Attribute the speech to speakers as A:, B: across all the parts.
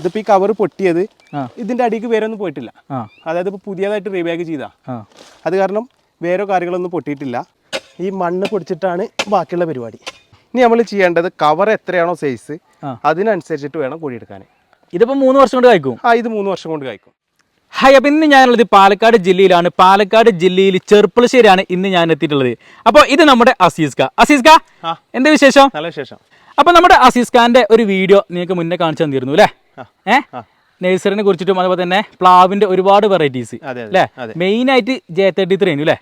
A: ഇതിപ്പോൾ ഈ കവർ പൊട്ടിയത് ഇതിന്റെ അടിക്ക് വേറെ ഒന്നും പോയിട്ടില്ല. അതായത് ഇപ്പോൾ പുതിയതായിട്ട് റീബാഗ് ചെയ്താ. അത് കാരണം വേറെ കാര്യങ്ങളൊന്നും പൊട്ടിയിട്ടില്ല. ഈ മണ്ണ് പൊടിച്ചിട്ടാണ് ബാക്കിയുള്ള പരിപാടി. ഇനി നമ്മൾ ചെയ്യേണ്ടത് കവർ എത്രയാണോ സൈസ്. അതിനനുസരിച്ചിട്ട് വേണം കുഴിയെടുക്കാൻ
B: ഇതിപ്പോൾ മൂന്ന് വർഷം കൊണ്ട് കഴിക്കും
A: ആ ഇത് മൂന്ന് വർഷം കൊണ്ട് കഴിക്കും
B: ഹായ് അപ്പം ഇന്ന് ഞാനുള്ളത് പാലക്കാട് ജില്ലയിലാണ്. പാലക്കാട് ജില്ലയിൽ ചെറുപ്പളശ്ശേരിയാണ് ഇന്ന് ഞാൻ എത്തിയിട്ടുള്ളത്. അപ്പോൾ ഇത് നമ്മുടെ അസീസ് ഖാ. അസീസ്
A: ആ.
B: എന്താ വിശേഷം?
A: നല്ല വിശേഷം.
B: അപ്പോൾ നമ്മുടെ അസീസ് ഖാന്റെ ഒരു വീഡിയോ നിങ്ങൾക്ക് മുന്നേ കാണിച്ചു തന്നിരുന്നു അല്ലേ. ഏഹ്. നഴ്സറിനെ കുറിച്ചിട്ടും അതുപോലെ തന്നെ പ്ലാവിന്റെ ഒരുപാട് വെറൈറ്റീസ് അല്ലേ? മെയിൻ ആയിട്ട് ജെ തേർട്ടി ത്രീ അല്ലേ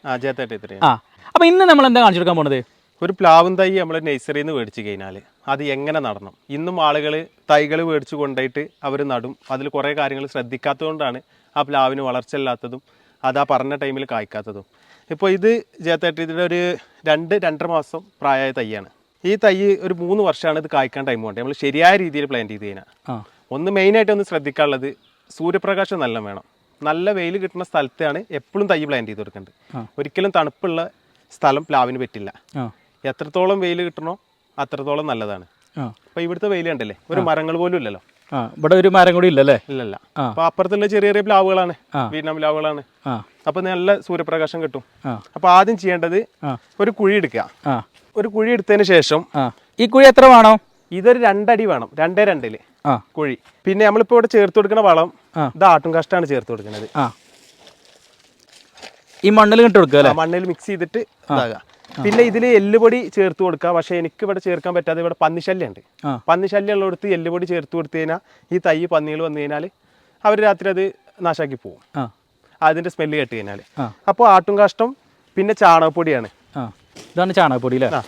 A: ആ
B: അപ്പൊ ഇന്ന് നമ്മൾ എന്താ കാണിച്ചു കൊടുക്കാൻ പോണത്?
A: ഒരു പ്ലാവും തൈ നമ്മൾ നഴ്സറിയിൽ നിന്ന് മേടിച്ചു കഴിഞ്ഞാൽ അത് എങ്ങനെ നടണം? ഇന്നും ആളുകൾ തൈകൾ മേടിച്ച് കൊണ്ടുപോയിട്ട് അവർ നടും. അതിൽ കുറേ കാര്യങ്ങൾ ശ്രദ്ധിക്കാത്തതുകൊണ്ടാണ് ആ പ്ലാവിന് വളർച്ച ഇല്ലാത്തതും അത് ആ പറഞ്ഞ ടൈമിൽ കായ്ക്കാത്തതും. ഇപ്പോൾ ഇത് ജേത്തേട്ടിയുടെ ഒരു രണ്ട് രണ്ടര മാസം പ്രായമായ തൈയാണ്. ഈ തൈ ഒരു മൂന്ന് വർഷമാണ് ഇത് കായ്ക്കാൻ ടൈം കൊണ്ട് നമ്മൾ ശരിയായ രീതിയിൽ പ്ലാൻ ചെയ്ത് കഴിഞ്ഞാൽ ഒന്ന് മെയിനായിട്ട് ഒന്ന് ശ്രദ്ധിക്കാനുള്ളത് സൂര്യപ്രകാശം നല്ല വേണം. നല്ല വെയിൽ കിട്ടുന്ന സ്ഥലത്താണ് എപ്പോഴും തൈ പ്ലാന്റ് ചെയ്ത് കൊടുക്കേണ്ടത്. ഒരിക്കലും തണുപ്പുള്ള സ്ഥലം പ്ലാവിന് പറ്റില്ല. എത്രത്തോളം വെയിൽ കിട്ടണോ അത്രത്തോളം നല്ലതാണ്.
B: അപ്പോൾ
A: അപ്പൊ ഇവിടുത്തെ വെയിൽ കണ്ടല്ലേ? ഒരു മരങ്ങൾ പോലും ഇല്ലല്ലോ.
B: ഇവിടെ ഒരു മരം കൂടി ഇല്ലല്ലേ?
A: ഇല്ലല്ല. അപ്പൊ അപ്പുറത്തുള്ള ചെറിയ ചെറിയ പ്ലാവുകളാണ്. വീട്ടിലെ പ്ലാവുകളാണ്. അപ്പൊ നല്ല സൂര്യപ്രകാശം കിട്ടും. അപ്പൊ ആദ്യം ചെയ്യേണ്ടത് ഒരു കുഴി എടുക്കുക. ഒരു കുഴി എടുത്തതിന് ശേഷം
B: ഈ കുഴി എത്ര വേണം?
A: ഇതൊരു രണ്ടടി വേണം. രണ്ടേ
B: രണ്ടിൽ.
A: കുഴി. പിന്നെ നമ്മളിപ്പോ ഇവിടെ ചേർത്ത് കൊടുക്കുന്ന വളം. ഇത് ആട്ടും കഷ്ടാണ് ചേർത്ത് കൊടുക്കുന്നത്
B: ഈ മണ്ണിൽ കിട്ടി കൊടുക്കുക അല്ലേ?
A: മണ്ണിൽ മിക്സ് ചെയ്തിട്ട് പിന്നെ ഇതിൽ എല്ലുപൊടി ചേർത്ത് കൊടുക്കുക പക്ഷെ എനിക്ക് ഇവിടെ ചേർക്കാൻ പറ്റാതെ ഇവിടെ പന്നിശല്യം ഉണ്ട്. പന്നിശല്യം ഉള്ളിടത്ത് എല്ലുപൊടി ചേർത്ത് കൊടുത്തു കഴിഞ്ഞാൽ ഈ തൈ പന്നികൾ വന്നു കഴിഞ്ഞാൽ അവർ രാത്രി അത് നാശാക്കി പോകും അതിന്റെ സ്മെല്ല് കേട്ട് കഴിഞ്ഞാൽ. അപ്പോൾ ആട്ടും കാഷ്ടം പിന്നെ ചാണകപ്പൊടിയാണ്.
B: ഇതാണ് ചാണകപ്പൊടി അല്ലേ?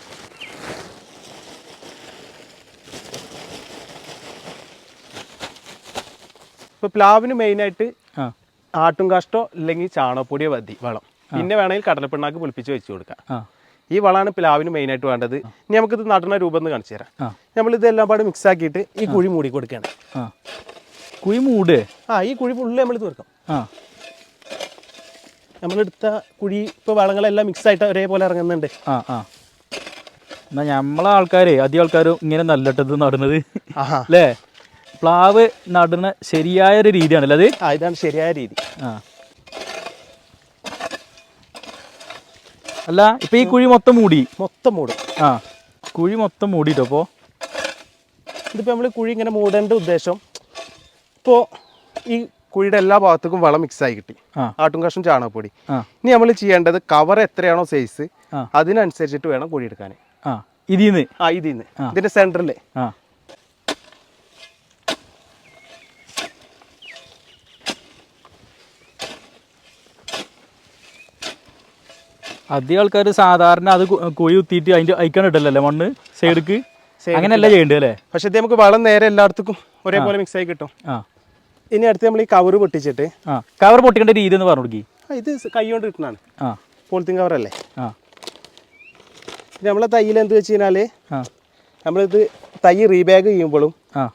A: ഇപ്പോൾ പ്ലാവിന് മെയിനായിട്ട്
B: ആയിട്ട്
A: ആട്ടും കാഷ്ടോ അല്ലെങ്കിൽ ചാണകപ്പൊടിയോ മതി വളം. പിന്നെ വേണമെങ്കിൽ കടലപ്പിണ്ണാക്ക് പുളിപ്പിച്ച് വെച്ച് കൊടുക്കാം. ഈ വളമാണ് പ്ലാവിന് മെയിനായിട്ട് വേണ്ടത്. ഇനി നമുക്കിത് നടണ രൂപം എന്ന് കാണിച്ചു തരാം. നമ്മൾ എല്ലാം പാടെ മിക്സ് ആക്കിയിട്ട് ഈ കുഴി മൂടി കൊടുക്കുകയാണ്.
B: ആ. കുഴി മൂട്?
A: ആ ഈ കുഴി ഫുള്ള് നമ്മൾ തീർക്കാം നമ്മളെടുത്ത കുഴി ഇപ്പോൾ വളങ്ങളെല്ലാം മിക്സ് ആയിട്ട് ഒരേപോലെ ഇറങ്ങുന്നുണ്ട്.
B: ആ ആ. എന്നാ നമ്മളെ ആൾക്കാരെ അധികം ആൾക്കാരും ഇങ്ങനെ നല്ലട്ടത് നടുന്നത്. അല്ലേ പ്ലാവ് നടുന്ന ശരിയായ ഒരു രീതിയാണല്ലോ അത്?
A: ആ ഇതാണ് ശരിയായ രീതി.
B: ആ. അല്ല ഇപ്പൊ ഈ കുഴി മൊത്തം മൂടി?
A: മൊത്തം മൂടും.
B: ആ കുഴി മൊത്തം മൂടിട്ടോ അപ്പോ
A: ഇതിപ്പോൾ നമ്മൾ കുഴി ഇങ്ങനെ മൂടേണ്ട ഉദ്ദേശം ഇപ്പോൾ ഈ കുഴിയുടെ എല്ലാ ഭാഗത്തേക്കും വളം മിക്സ് ആയി കിട്ടി. ആട്ടും കഷ്ണം ചാണകപ്പൊടി. ഇനി നമ്മൾ ചെയ്യേണ്ടത് കവർ എത്രയാണോ സൈസ് അതിനനുസരിച്ചിട്ട് വേണം കുഴി എടുക്കാൻ
B: ഇതിന്ന്?
A: ആ ഇതിന്ന്. ഇതിന്റെ സെന്ററിൽ
B: അധികം ആൾക്കാർ സാധാരണ അത് കുഴി കുത്തിയിട്ട് അതിന്റെ അയക്കാൻ ഇട്ടല്ലേ മണ്ണ് സൈഡിക്ക്? അങ്ങനെയല്ല ചെയ്യേണ്ടത് അല്ലേ?
A: പക്ഷെ ഇത് നമുക്ക് വളം നേരെ എല്ലായിടത്തും ഒരേപോലെ മിക്സ് ആയി കിട്ടും.
B: ആ.
A: ഇനി അടുത്ത് നമ്മൾ ഈ കവർ പൊട്ടിച്ചിട്ട്
B: ആ. കവർ പൊട്ടിക്കേണ്ട രീതി എന്ന് പറഞ്ഞു കൊടുക്കി.
A: ഇത് കൈ കൊണ്ട് കിട്ടുന്നതാണ്
B: ആ
A: പോളിത്തീൻ കവറല്ലേ
B: ആ.
A: നമ്മളെ തയ്യിൽ എന്ത് വെച്ച് കഴിഞ്ഞാൽ
B: ആ.
A: നമ്മളിത് തൈ റീബാഗ് ചെയ്യുമ്പോഴും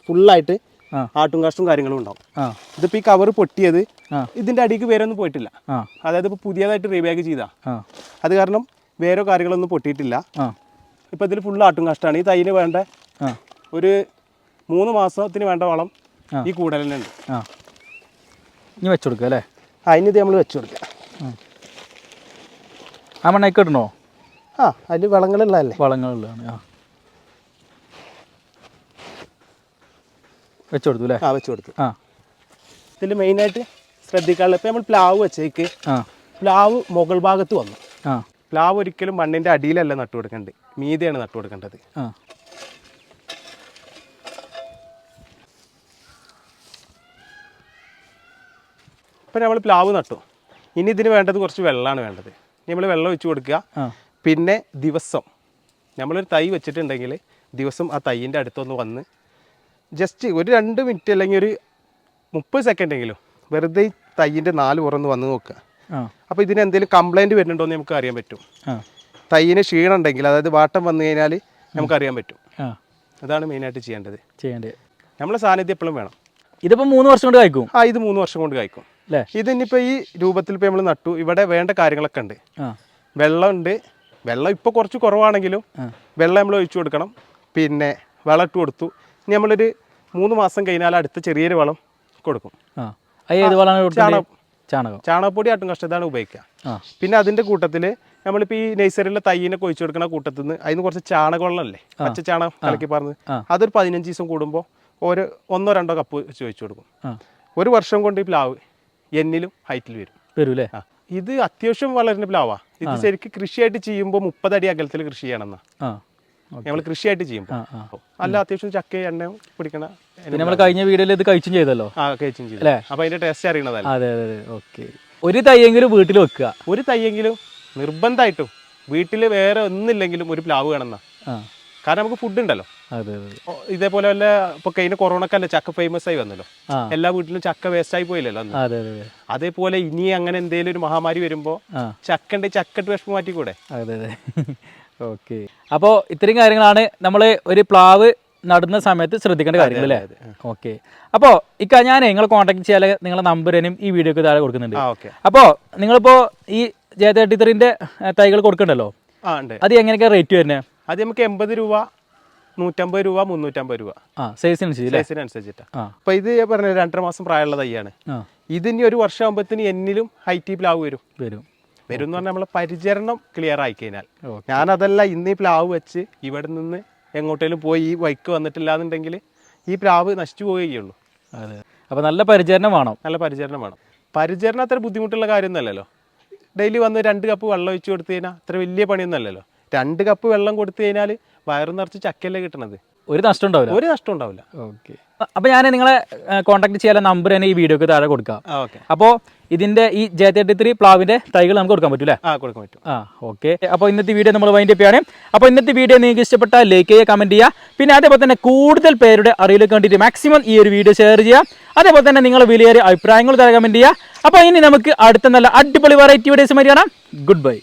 A: ഫുള്ളായിട്ട് ആട്ടും കാഷ്ടും കാര്യങ്ങളും ഉണ്ടാവും.
B: ആ.
A: ഇതിപ്പോൾ ഈ കവർ പൊട്ടിയത്
B: ആ.
A: ഇതിന്റെ അടിക്ക് വേറെ ഒന്നും പോയിട്ടില്ല അതായത് ഇപ്പൊ പുതിയതായിട്ട് റീബാഗ് ചെയ്താ. അത് കാരണം വേറെ കാര്യങ്ങളൊന്നും പൊട്ടിയിട്ടില്ല. ഇപ്പൊ ഇതിൽ ഫുൾ ആട്ടും കഷ്ടമാണ് ഈ തൈന് വേണ്ട ഒരു മൂന്ന് മാസത്തിന് വേണ്ട വളം. ഈ
B: ആ. ഇനി വെച്ചു കൊടുക്കുക അല്ലേ?
A: അതിനിത് നമ്മൾ വെച്ച് കൊടുക്കുക
B: ആ. മണ്ണൊക്കെ ഇടണോ?
A: ആ അതിൽ വളങ്ങളുള്ളതല്ലേ?
B: വളങ്ങളുള്ളതാണ് ആ. വെച്ചു കൊടുത്തു അല്ലേ?
A: ആ വെച്ചു കൊടുത്തു.
B: ആ.
A: ഇതിൽ മെയിനായിട്ട് ശ്രദ്ധിക്കാനുള്ള ഇപ്പൊ നമ്മൾ പ്ലാവ് വെച്ചേക്ക്. പ്ലാവ് മുകൾ ഭാഗത്ത് വന്നു. പ്ലാവ് ഒരിക്കലും മണ്ണിന്റെ അടിയിലല്ല നട്ടു കൊടുക്കേണ്ടത് മീതെയാണ് നട്ടു കൊടുക്കേണ്ടത്. ഇപ്പൊ നമ്മൾ പ്ലാവ് നട്ടു. ഇനി ഇതിന് വേണ്ടത് കുറച്ച് വെള്ളമാണ് വേണ്ടത്. നമ്മൾ വെള്ളം ഒഴിച്ചു കൊടുക്കുക. പിന്നെ ദിവസം. നമ്മളൊരു തൈ വെച്ചിട്ടുണ്ടെങ്കിൽ ദിവസം ആ തൈയിന്റെ അടുത്തൊന്ന് വന്ന് ജസ്റ്റ് ഒരു രണ്ട് മിനിറ്റ് അല്ലെങ്കിൽ ഒരു മുപ്പത് സെക്കൻഡെങ്കിലും വെറുതെ തൈയിന്റെ നാല് പുറന്ന് വന്ന് നോക്കുക. അപ്പോൾ ഇതിന് എന്തെങ്കിലും കംപ്ലൈന്റ് വരുന്നുണ്ടോ എന്ന് നമുക്ക് അറിയാൻ പറ്റും. തൈയിന് ക്ഷീണം ഉണ്ടെങ്കിൽ അതായത് വാട്ടം വന്നു കഴിഞ്ഞാൽ നമുക്ക് അറിയാൻ
B: പറ്റും.
A: അതാണ് മെയിനായിട്ട് ചെയ്യേണ്ടത്.
B: ചെയ്യേണ്ടത്.
A: നമ്മളെ സാന്നിധ്യം എപ്പോഴും വേണം.
B: ഇതിപ്പോൾ മൂന്ന് വർഷം കൊണ്ട് കായ്ക്കും
A: ആ ഇത് മൂന്ന് വർഷം കൊണ്ട് കായ്ക്കും ഇതിനിപ്പോൾ ഈ രൂപത്തിൽ ഇപ്പോൾ നമ്മൾ നട്ടു. ഇവിടെ വേണ്ട കാര്യങ്ങളൊക്കെ ഉണ്ട്. വെള്ളമുണ്ട് വെള്ളം ഇപ്പോൾ കുറച്ച് കുറവാണെങ്കിലും വെള്ളം നമ്മൾ ഒഴിച്ചു കൊടുക്കണം. പിന്നെ വളം ഇട്ട് കൊടുത്തു. ഇനി നമ്മളൊരു മൂന്ന് മാസം കഴിഞ്ഞാൽ അടുത്ത ചെറിയൊരു വളം കൊടുക്കും.
B: ഏത് വളമാണ് കൊടുക്കുന്നത്
A: ചാണകം.
B: ചാണകം.
A: ചാണകപ്പൊടി ആട്ടും കഷ്ടത്താണ് ഉപയോഗിക്കുക പിന്നെ അതിന്റെ കൂട്ടത്തിൽ നമ്മളിപ്പോൾ ഈ നഴ്സറിയിലെ തൈയിനെ കൊഴിച്ചു കൊടുക്കുന്ന കൂട്ടത്തിൽ നിന്ന് അതിന് കുറച്ച് ചാണകവെള്ളമല്ലേ പച്ച ചാണകം കലക്കി പറഞ്ഞ്
B: ആ.
A: അതൊരു പതിനഞ്ച് ദിവസം കൂടുമ്പോൾ ഒരു ഒന്നോ രണ്ടോ കപ്പ് വെച്ച് ഒഴിച്ചു കൊടുക്കും. ഒരു വർഷം കൊണ്ട് ഈ പ്ലാവ് എന്നിലും ഹൈറ്റിൽ വരും. വരും ഇത് അത്യാവശ്യം വളരുന്ന പ്ലാവാ. ഇത് ശരിക്കും കൃഷിയായിട്ട് ചെയ്യുമ്പോൾ മുപ്പതടി അകലത്തിൽ കൃഷി ചെയ്യണമെന്നാ നമ്മൾ കൃഷിയായിട്ട്
B: ചെയ്യും.
A: അല്ല അത്യാവശ്യം ചക്ക എണ്ണ പിടിക്കണ
B: പിന്നെ നമ്മൾ കഴിഞ്ഞ വീഡിയോയിൽ ഇത് കഴിച്ചും ചെയ്തല്ലോ?
A: ആ കഴിച്ചും ചെയ്തു.
B: അല്ലേ?
A: അപ്പൊ അതിന്റെ ടേസ്റ്റ് അറിയണതല്ല?
B: അതെ അതെ ഓക്കെ. ഒരു തയ്യെങ്കിലും വീട്ടിൽ വെക്കുക.
A: ഒരു തയ്യെങ്കിലും നിർബന്ധമായിട്ടും വീട്ടിൽ വേറെ ഒന്നില്ലെങ്കിലും ഒരു പ്ലാവ് വേണമെന്നാ. കാരണം നമുക്ക് ഫുഡ് ഉണ്ടല്ലോ. ഇതേപോലെ വല്ല ഇപ്പൊ കഴിഞ്ഞ കൊറോണക്കല്ലേ ചക്ക ഫേമസ് ആയി വന്നല്ലോ. എല്ലാ വീട്ടിലും ചക്ക വേസ്റ്റ് ആയി പോയില്ലല്ലോ
B: അതെ അതെ അതെ.
A: അതേപോലെ ഇനി അങ്ങനെ എന്തെങ്കിലും ഒരു മഹാമാരി വരുമ്പോ ചക്കണ്ട് ചക്കട്ട് വിഷമം മാറ്റിക്കൂടെ?
B: ഓക്കെ. അപ്പോൾ ഇത്രയും കാര്യങ്ങളാണ് നമ്മൾ ഒരു പ്ലാവ് നടുന്ന സമയത്ത് ശ്രദ്ധിക്കേണ്ട കാര്യങ്ങൾ അല്ലേ ഓക്കെ. അപ്പോൾ ഇക്ക ഞാൻ നിങ്ങൾ കോൺടാക്ട് ചെയ്യാൻ നിങ്ങളെ നമ്പറിനും ഈ വീഡിയോക്ക് താഴെ കൊടുക്കുന്നുണ്ട്. അപ്പോൾ നിങ്ങളിപ്പോൾ ഈ ജെ തേർട്ടി ത്രീന്റെ തൈകൾ കൊടുക്കണ്ടല്ലോ? അത് എങ്ങനെയൊക്കെ റേറ്റ് വരുന്നത്
A: അത് നമുക്ക് എൺപത് രൂപ നൂറ്റമ്പത് രൂപ മുന്നൂറ്റമ്പത് രൂപ.
B: ആ സൈസിനനുസരിച്ച് അല്ലേ?
A: സൈസിനനുസരിച്ചിട്ടാ അപ്പൊ ഇത് ഞാൻ പറഞ്ഞ രണ്ടര മാസം പ്രായമുള്ള തൈയാണ്. ഇതിന് ഒരു വർഷം ആകുമ്പോഴത്തേന് എന്നിലും ഹൈറ്റി പ്ലാവ് വരും.
B: വരും.
A: വരും എന്ന് പറഞ്ഞാൽ നമ്മളെ പരിചരണം ക്ലിയർ ആയി കഴിഞ്ഞാൽ ഞാനതല്ല ഇന്ന് ഈ പ്ലാവ് വെച്ച് ഇവിടെ നിന്ന് എങ്ങോട്ടേലും പോയി ഈ വൈക്ക് വന്നിട്ടില്ല എന്നുണ്ടെങ്കിൽ ഈ പ്ലാവ് നശിച്ചു പോവുകയുള്ളൂ.
B: അതെ. അപ്പോൾ നല്ല പരിചരണം വേണം.
A: നല്ല പരിചരണം വേണം. പരിചരണം അത്ര ബുദ്ധിമുട്ടുള്ള കാര്യമൊന്നുമല്ലല്ലോ. ഡെയിലി വന്ന് രണ്ട് കപ്പ് വെള്ളം ഒഴിച്ചു കൊടുത്തു കഴിഞ്ഞാൽ അത്ര വലിയ പണിയൊന്നുമല്ലല്ലോ. രണ്ട് കപ്പ് വെള്ളം കൊടുത്തു കഴിഞ്ഞാൽ വയറു നിറച്ച് ചക്കയല്ലേ കിട്ടണത്.
B: ഒരു നഷ്ടം ഉണ്ടാവില്ല.
A: ഒരു നഷ്ടം ഉണ്ടാവില്ല.
B: ഓക്കെ അപ്പോൾ ഞാൻ നിങ്ങളെ കോൺടാക്ട് ചെയ്യാൻ നമ്പർ തന്നെ ഈ വീഡിയോക്ക് താഴെ കൊടുക്കാം.
A: ഓക്കെ
B: അപ്പോൾ ഇതിന്റെ ഈ ജെ തേർട്ടി ത്രീ പ്ലാവിന്റെ തൈകൾ നമുക്ക് കൊടുക്കാൻ പറ്റൂലേ
A: ആ കൊടുക്കാൻ പറ്റും.
B: ആ ഓക്കെ അപ്പോൾ ഇന്നത്തെ വീഡിയോ നമ്മൾ വൈൻഡ് അപ്പ് ചെയ്യാണ്. അപ്പോൾ ഇന്നത്തെ വീഡിയോ നിങ്ങൾക്ക് ഇഷ്ടപ്പെട്ട ലൈക്ക് ചെയ്യുക കമന്റ് ചെയ്യുക. പിന്നെ അതേപോലെ തന്നെ കൂടുതൽ പേരുടെ അറിയിലേക്ക് വേണ്ടിയിട്ട് മാക്സിമം ഈ ഒരു വീഡിയോ ഷെയർ ചെയ്യുക. അതേപോലെ തന്നെ നിങ്ങൾ വിലയേറിയ അഭിപ്രായങ്ങൾ തരാൻ കമന്റ് ചെയ്യുക. അപ്പോൾ ഇനി നമുക്ക് അടുത്ത നല്ല അടിപൊളി വെറൈറ്റി വീഡിയോസ് മതി കാണാം. Good bye